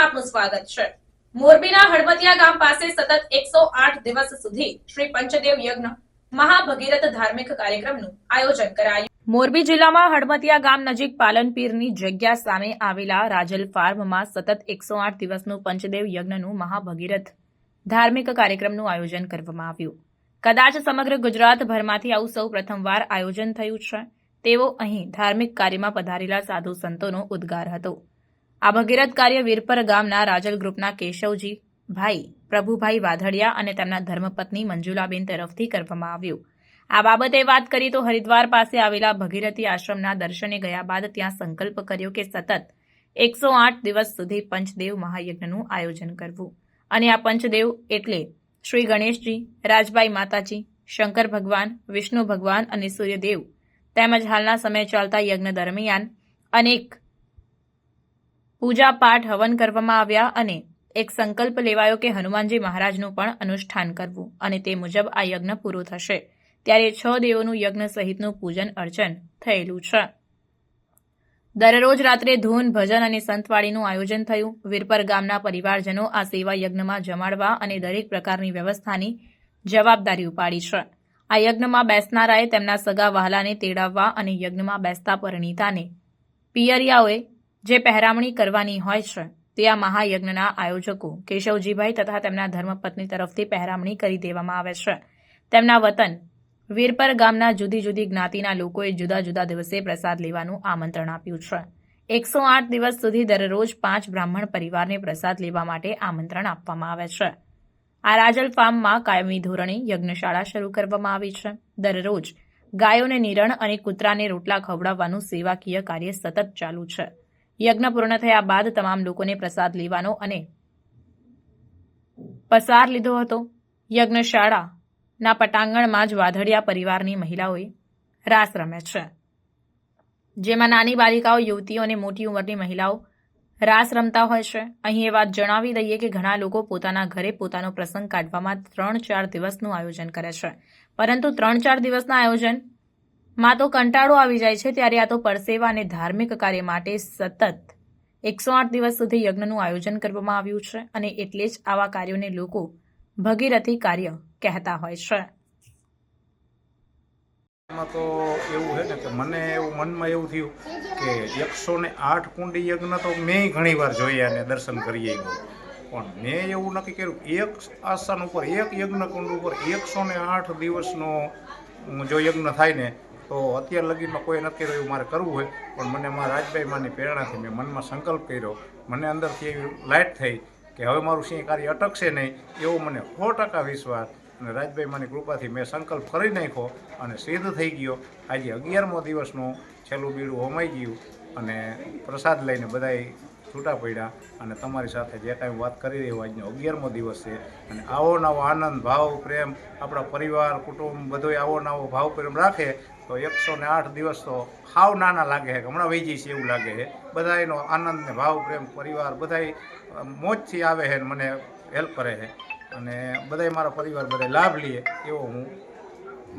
આપનું સ્વાગત છે. મોરબીના હળવદિયા ગામ પાસે સતત એકસો આઠ દિવસ સુધી શ્રી પંચદેવ યજ્ઞ મહાભગીરથ ધાર્મિક કાર્યક્રમનું આયોજન કરાયું. મોરબી જિલ્લામાં હળમતિયા ગામ નજીક પાલનપીરની જગ્યા સામે આવેલા રાજલ ફાર્મમાં સતત એકસો આઠ દિવસનું પંચદેવ યજ્ઞનું મહાભગીરથ ધાર્મિક કાર્યક્રમનું આયોજન કરવામાં આવ્યું. કદાચ સમગ્ર ગુજરાતભરમાંથી આવું સૌ પ્રથમવાર આયોજન થયું છે, તેવો અહીં ધાર્મિક કાર્યમાં પધારેલા સાધુ સંતોનો ઉદ્ગાર હતો. આ ભગીરથ કાર્ય વીરપર ગામના રાજલ ગ્રુપના કેશવજી, ભાઈ, પ્રભુભાઈ વાધડિયા અને તેમના ધર્મપત્ની મંજુલાબેન તરફથી કરવામાં આવ્યું. આ બાબતે વાત કરી તો હરિદ્વાર પાસે આવેલા ભગીરથી આશ્રમના દર્શને ગયા બાદ ત્યાં સંકલ્પ કર્યો કે સતત એકસો આઠ દિવસ સુધી પંચદેવ મહાયજ્ઞનું આયોજન કરવું. અને આ પંચદેવ એટલે શ્રી ગણેશજી રાજભાઈ માતાજી, શંકર ભગવાન, વિષ્ણુ ભગવાન અને સૂર્યદેવ તેમજ હાલના સમયે ચાલતા યજ્ઞ દરમિયાન અનેક પૂજા પાઠ હવન કરવામાં આવ્યા અને એક સંકલ્પ લેવાયો કે હનુમાનજી મહારાજનું પણ અનુષ્ઠાન કરવું અને તે મુજબ આ યજ્ઞ પૂરો થશે. ત્યારે છ દેવોનું યજ્ઞ સહિતનું પૂજન અર્ચન થયેલું છે. દરરોજ રાત્રે ધૂન, ભજન અને સંતવાળીનું આયોજન થયું. વીરપર ગામના પરિવારજનો આ સેવા યજ્ઞમાં જમાડવા અને દરેક પ્રકારની વ્યવસ્થાની જવાબદારી ઉપાડી છે. આ યજ્ઞમાં બેસનારાએ તેમના સગા વહાલાને તેડાવવા અને યજ્ઞમાં બેસતા પરિણીતાને પિયરિયાઓએ જે પહેરામણી કરવાની હોય છે, તે આ મહાયજ્ઞના આયોજકો કેશવજીભાઈ તથા તેમના ધર્મપત્ની તરફથી પહેરામણી કરી દેવામાં આવે છે. તેમના વતન વીરપર ગામના જુદી જુદી જ્ઞાતિના લોકોએ જુદા જુદા દિવસે પ્રસાદ લેવાનું આમંત્રણ આપ્યું છે. એકસો આઠ દિવસ સુધી દરરોજ પાંચ બ્રાહ્મણ પરિવારને પ્રસાદ લેવા માટે આમંત્રણ આપવામાં આવે છે. આ રાજલ ફાર્મમાં કાયમી ધોરણે યજ્ઞશાળા શરૂ કરવામાં આવી છે. દરરોજ ગાયોને નિરણ અને કૂતરાને રોટલા ખવડાવવાનું સેવાકીય કાર્ય સતત ચાલુ છે. યજ્ઞ પૂર્ણ થયા બાદ તમામ લોકોને પ્રસાદ લેવાનો અને પસાર લીધો હતો. યજ્ઞશાળાના પટાંગણમાં જ વાધડિયા પરિવારની મહિલાઓએ રાસ રમે છે. જેમાં નાની બાલિકાઓ, યુવતીઓ અને મોટી ઉંમરની મહિલાઓ રાસ રમતા હોય છે. અહીં એ વાત જણાવી દઈએ કે ઘણા લોકો પોતાના ઘરે પોતાનો પ્રસંગ કાઢવામાં ત્રણ ચાર દિવસનું આયોજન કરે છે. પરંતુ ત્રણ ચાર દિવસના આયોજન માં તો કંટાળો આવી જાય છે ત્યારે આ તો પરસેવા અને ધાર્મિક કાર્ય માટે સતત એકસો આઠ દિવસ સુધી યજ્ઞનું આયોજન કરવામાં આવ્યું છે અને એટલે જ આવા કાર્યોને લોકો ભગીરથી કાર્ય કહેતા હોય છે. તો એવું છે ને કે મને એવું મનમાં એવું થયું કે એકસો ને આઠ કુંડી યજ્ઞ તો મેં ઘણી વાર જોયા અને દર્શન કરીએ. પણ મેં એવું નક્કી કર્યું, એક આસન ઉપર, એક યજ્ઞ કુંડ ઉપર એકસો ને આઠ દિવસનો જો યજ્ઞ થાય ને, તો અત્યાર લગીમાં કોઈ નક્કી રહ્યું મારે કરવું હોય, પણ મને મારા રાજભાઈ માની પ્રેરણાથી મેં મનમાં સંકલ્પ કર્યો. મને અંદરથી એવી લાઇટ થઈ કે હવે મારું સિંહ કાર્ય અટકશે નહીં, એવો મને સો ટકા વિશ્વાસ. અને રાજભાઈ માની કૃપાથી મેં સંકલ્પ કરી નાખ્યો અને સિદ્ધ થઈ ગયો. આજે અગિયારમો દિવસનું છેલ્લું બીડું હોમાઈ ગયું અને પ્રસાદ લઈને બધાય છૂટા પડ્યા અને તમારી સાથે જે કાંઈ વાત કરી રહ્યો આજનો અગિયારમો દિવસ છે અને આવો નવો આનંદ, ભાવ, પ્રેમ આપણા પરિવાર, કુટુંબ બધોય આવો નવો ભાવ, પ્રેમ રાખે તો એકસો ને આઠ દિવસ તો હાવ નાના લાગે છે, હમણાં વહી જઈશ એવું લાગે છે. બધાયનો આનંદ ને ભાવ, પ્રેમ, પરિવાર બધાય મોજથી આવે છે મને હેલ્પ કરે છે. અને બધાય મારા પરિવાર બધા લાભ લઈએ એવો હું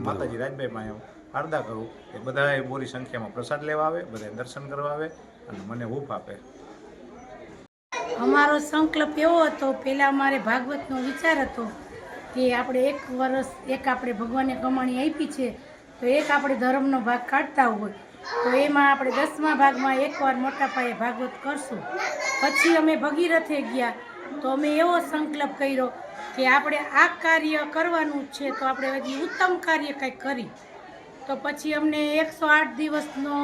માતાજી રાજભાઈ માં હાર્દા કરું કે બધાય બોરી સંખ્યામાં પ્રસાદ લેવા આવે, બધાય દર્શન કરવા આવે અને મને હૂફ આપે. અમારો સંકલ્પ એવો હતો, પહેલાં અમારે ભાગવતનો વિચાર હતો કે આપણે એક વર્ષ એક આપણે ભગવાનને કમાણી આપી છે, તો એક આપણે ધર્મનો ભાગ કાઢતા હોય, તો એમાં આપણે દસમા ભાગમાં એકવાર મોટા પાયે ભાગવત કરશું. પછી અમે ભગીરથે ગયા, તો અમે એવો સંકલ્પ કર્યો કે આપણે આ કાર્ય કરવાનું છે, તો આપણે હજી ઉત્તમ કાર્ય કંઈક કરી. તો પછી અમને એકસો આઠ દિવસનો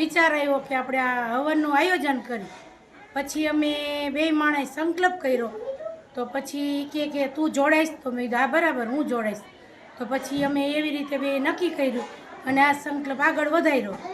વિચાર આવ્યો કે આપણે આ હવનનું આયોજન કરી. પછી અમે બે માણસ સંકલ્પ કર્યો. તો પછી કે કે તું જોડાઈશ? તો મેં કીધું, હા, બરાબર, હું જોડાઈશ. તો પછી અમે એવી રીતે બે નક્કી કર્યું અને આ સંકલ્પ આગળ વધાર્યો.